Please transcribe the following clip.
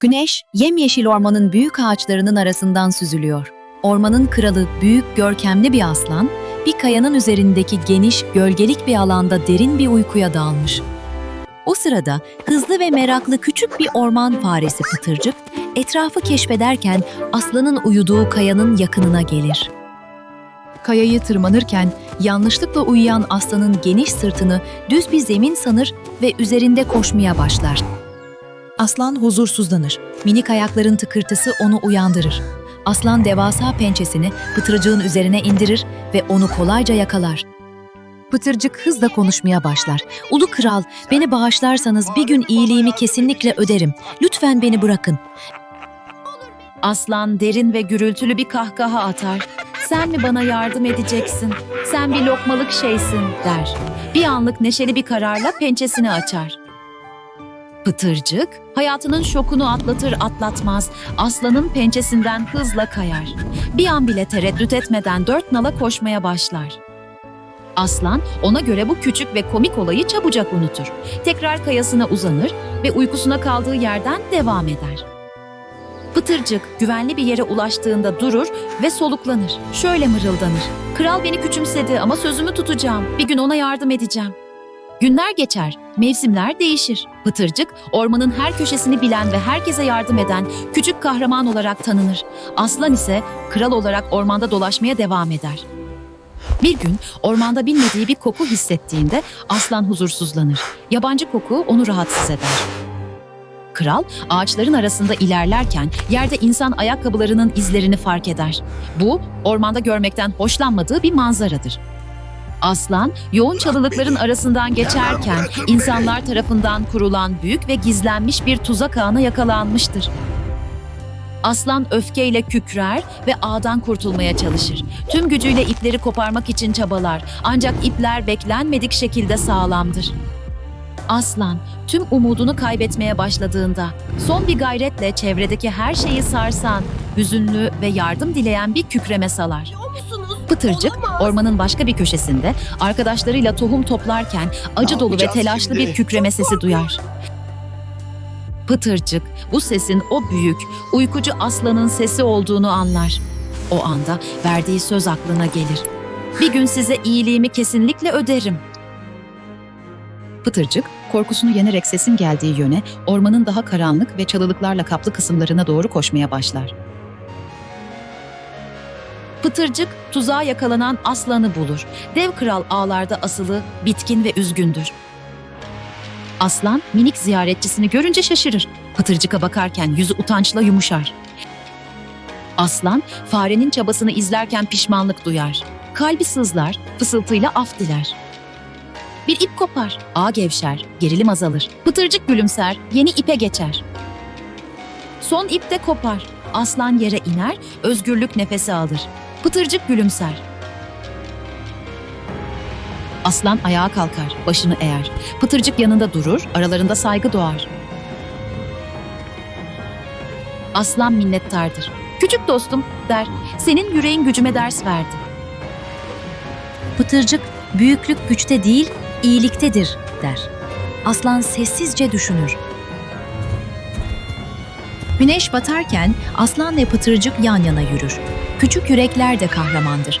Güneş, yemyeşil ormanın büyük ağaçlarının arasından süzülüyor. Ormanın kralı büyük görkemli bir aslan, bir kayanın üzerindeki geniş, gölgelik bir alanda derin bir uykuya dalmış. O sırada hızlı ve meraklı küçük bir orman faresi Pıtırcık, etrafı keşfederken aslanın uyuduğu kayanın yakınına gelir. Kayayı tırmanırken yanlışlıkla uyuyan aslanın geniş sırtını düz bir zemin sanır ve üzerinde koşmaya başlar. Aslan huzursuzlanır. Minik ayakların tıkırtısı onu uyandırır. Aslan devasa pençesini pıtırcığın üzerine indirir ve onu kolayca yakalar. Pıtırcık hızla konuşmaya başlar. Ulu kral, beni bağışlarsanız bir gün iyiliğimi kesinlikle öderim. Lütfen beni bırakın. Aslan derin ve gürültülü bir kahkaha atar. Sen mi bana yardım edeceksin? Sen bir lokmalık şeysin der. Bir anlık neşeli bir kararla pençesini açar. Pıtırcık hayatının şokunu atlatır atlatmaz aslanın pençesinden hızla kayar. Bir an bile tereddüt etmeden dört nala koşmaya başlar. Aslan ona göre bu küçük ve komik olayı çabucak unutur. Tekrar kayasına uzanır ve uykusuna kaldığı yerden devam eder. Pıtırcık güvenli bir yere ulaştığında durur ve soluklanır. Şöyle mırıldanır. Kral beni küçümsedi ama sözümü tutacağım. Bir gün ona yardım edeceğim. Günler geçer, mevsimler değişir. Pıtırcık, ormanın her köşesini bilen ve herkese yardım eden küçük kahraman olarak tanınır. Aslan ise kral olarak ormanda dolaşmaya devam eder. Bir gün ormanda bilmediği bir koku hissettiğinde aslan huzursuzlanır. Yabancı koku onu rahatsız eder. Kral ağaçların arasında ilerlerken yerde insan ayakkabılarının izlerini fark eder. Bu ormanda görmekten hoşlanmadığı bir manzaradır. Aslan yoğun çalılıkların arasından geçerken insanlar tarafından kurulan büyük ve gizlenmiş bir tuzak ağına yakalanmıştır. Aslan öfkeyle kükrer ve ağdan kurtulmaya çalışır. Tüm gücüyle ipleri koparmak için çabalar ancak ipler beklenmedik şekilde sağlamdır. Aslan tüm umudunu kaybetmeye başladığında son bir gayretle çevredeki her şeyi sarsan, hüzünlü ve yardım dileyen bir kükreme salar. Pıtırcık ormanın başka bir köşesinde arkadaşlarıyla tohum toplarken acı dolu ve telaşlı bir kükreme sesi duyar. Pıtırcık bu sesin o büyük, uykucu aslanın sesi olduğunu anlar. O anda verdiği söz aklına gelir. Bir gün size iyiliğimi kesinlikle öderim. Pıtırcık, korkusunu yenerek sesin geldiği yöne, ormanın daha karanlık ve çalılıklarla kaplı kısımlarına doğru koşmaya başlar. Pıtırcık, tuzağa yakalanan aslanı bulur. Dev kral ağlarda asılı, bitkin ve üzgündür. Aslan, minik ziyaretçisini görünce şaşırır. Pıtırcık'a bakarken yüzü utançla yumuşar. Aslan, farenin çabasını izlerken pişmanlık duyar. Kalbi sızlar, fısıltıyla af diler. Bir ip kopar, ağ gevşer, gerilim azalır. Pıtırcık gülümser, yeni ipe geçer. Son ip de kopar. Aslan yere iner, özgürlük nefesi alır. Pıtırcık gülümser. Aslan ayağa kalkar, başını eğer. Pıtırcık yanında durur, aralarında saygı doğar. Aslan minnettardır. Küçük dostum der, senin yüreğin gücüme ders verdi. Pıtırcık, büyüklük güçte değil, iyiliktedir der. Aslan sessizce düşünür. Güneş batarken aslan ve pıtırcık yan yana yürür. Küçük yürekler de kahramandır.